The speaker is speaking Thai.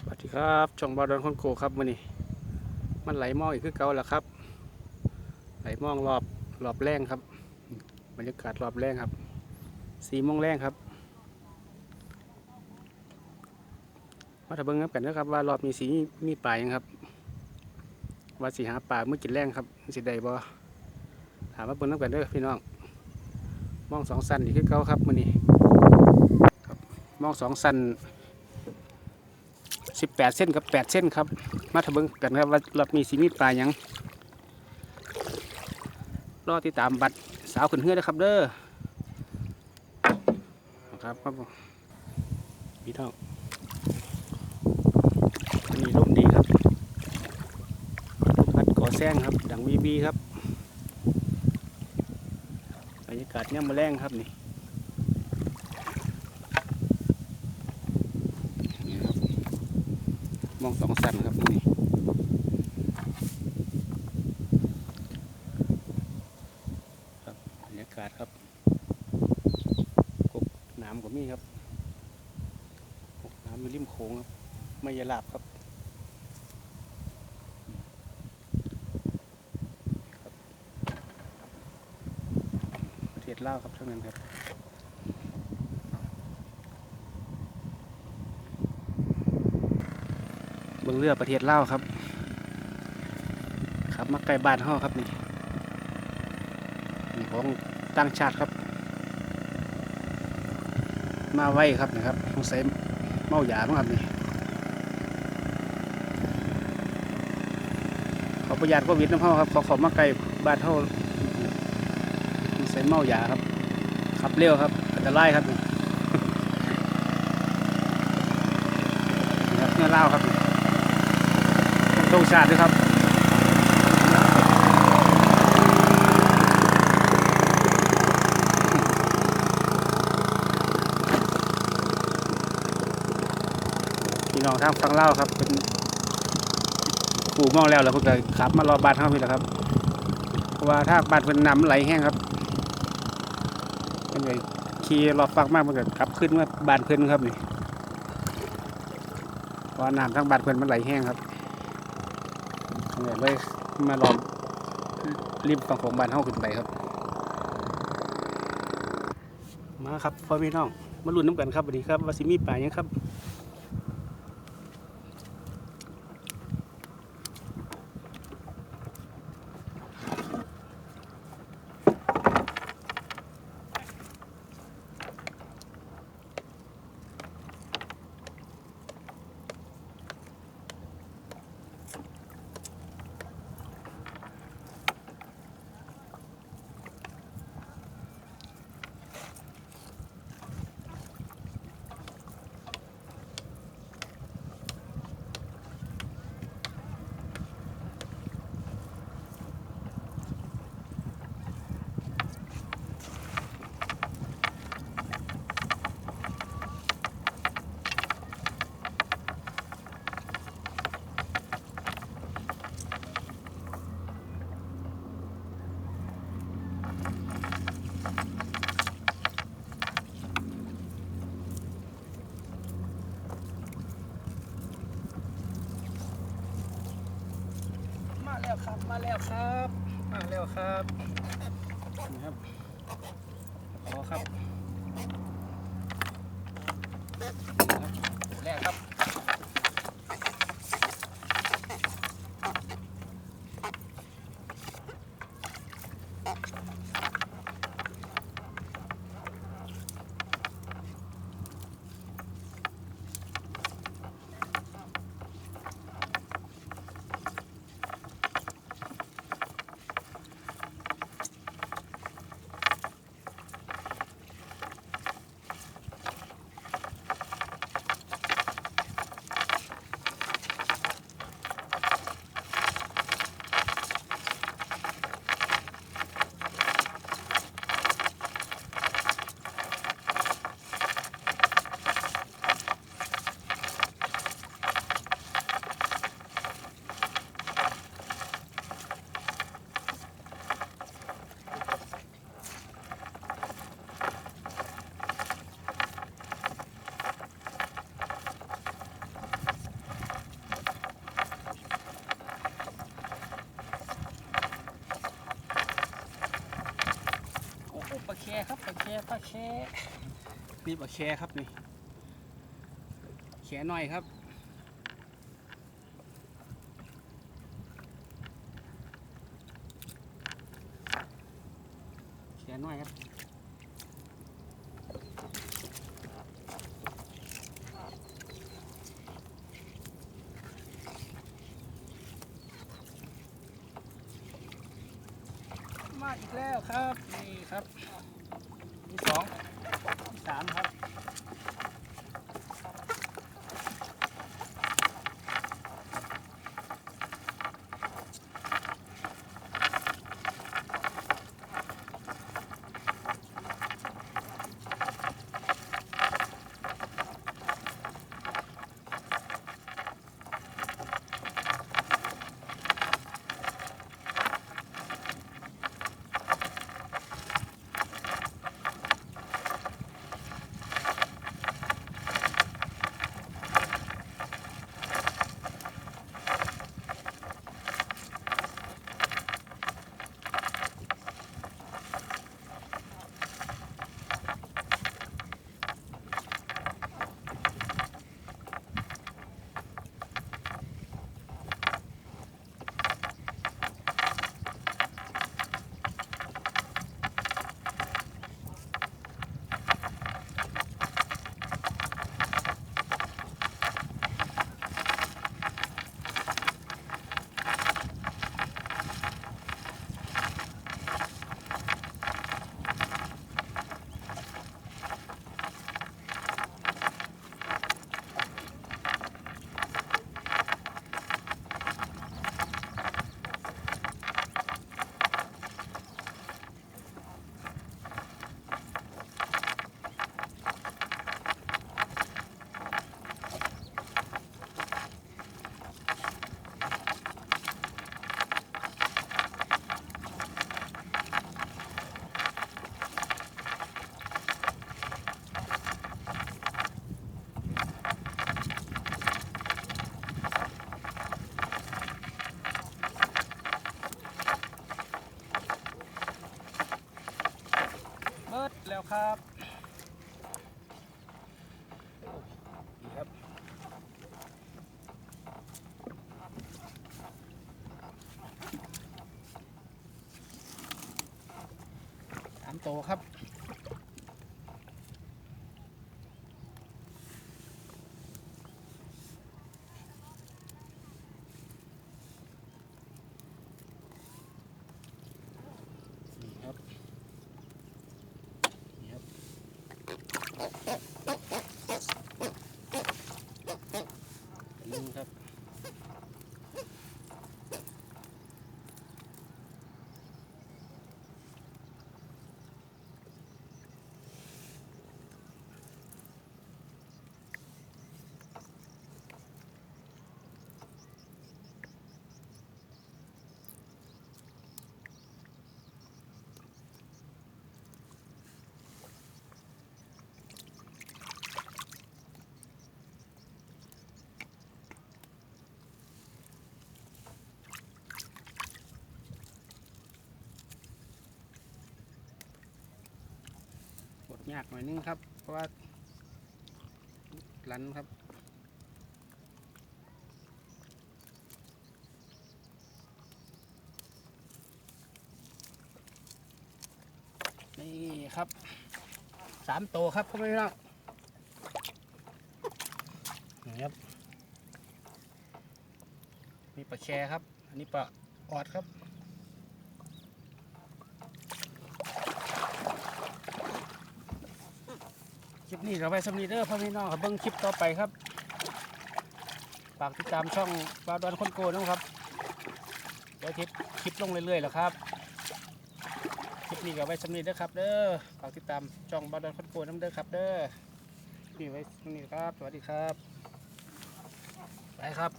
สวัสดีครับช่องบอดอนคอนโกครับมื่อนี้มันไหลมองอีกคือเก่าแล้วครับ ไหลมองรอบรอบแรงครับบรรยากาศรอบแรงครับสี่โมงแรงครับมาถ้าเบิ้งนับกันนะครับว่ารอบมีสีมีป่ายังครับ ว่าสีหาป่าเมื่อกินแรงครับสิใดบ่ถามว่าเบิ้งนับกันเด้อพี่น้องมองสองสันอีกคือเก่าครับมื่อนี้มองสองสัน สิบแปดเส้นกับแปดเส้นครับ มาทะเบิงกันครับว่ารอบมีสีมีปลาหยังรอติดตามบัตรสาวขึ้นเฮือนะครับเด้อนะครับครับพี่น้องอันนี้ร่มดีครับพัดก่อแซงครับ ดังวีบีครับบรรยากาศเนี่ยมาแรงครับนี่ครับ ม องสองสันครับนี่ครับบรรยากาศครับกบน้ำก็มีครับกบน้ำอยู่ริมโขงครับไม่ยาลาบครับครับประเทศลาครับเท่านั้นครับ เรือประเทศลาวครับครับมาใกล้บ้านห้อครับนี่นี่ของต่างชาติครับ มาไว้ครับนะครับสงสัยเมาหยาบ้างครับนี่เขาประหยัดโควิดน้ำห้อครับเขาขามาใกล้บ้านห้อสงสัยเมาหยาครับขับเร็วครับอันตรายครับนี่เนื้อเล่าครับ ธงชาติด้วยครับพี่น้องทางฟังเล่าครับเป็นปู่มองแล้วแล้วเพิ่นก็ขับมารอบ้านเขาพี่แหละครับเพราะว่าถ้าบ้านเพิ่นน้ำไหลแห้งครับเพิ่นเลยขี่รอฟังมากมันก็ขับขึ้นเมื่อบ้านเพิ่นครับนี่เพราะว่าน้ำทั้งบ้านเพิ่อนมันไหลแห้งครับ เนี่ยเลยมาลองริมฝั่งของบ้านเฮาขึ้นไปครับ มาครับพ่อพี่น้อง มาลุ้นน้ำกันครับวันนี้ครับว่าสิมีป่ายังครับ แล้วครับ มาแล้วครับ มาแล้วครับนี่ครับขอครับแรกครับ ค แค่นี่ปลาแค่ครับนี่แค่น้อยครับแค่น้อยครับมาอีกแล้วครับ นี่ครับ สองสามครับ ตครับ ยากหน่อยนึงครับ เพราะว่าลันครับนี่ครับสามตัวครับพ่อแม่พี่น้องนี่ครับมีปลาแชครับ อันนี้ปลาออดครับ คลิปนี้เราไปสำนีเด้อพ่อพี่น้องครับเบิ้งคลิปต่อไปครับฝากติดตามช่องบาดอนคนโกนะครับเดี๋ยวคลิปคลิปลงเรื่อยๆแล้วครับคลิปนี้ก็ไว้สำนีเด้อครับ เด้อฝากติดตามช่องบาดอนคนโกน้ำเด้อครับ เด้อนี่ไว้สำนีครับสวัสดีครับไปครับ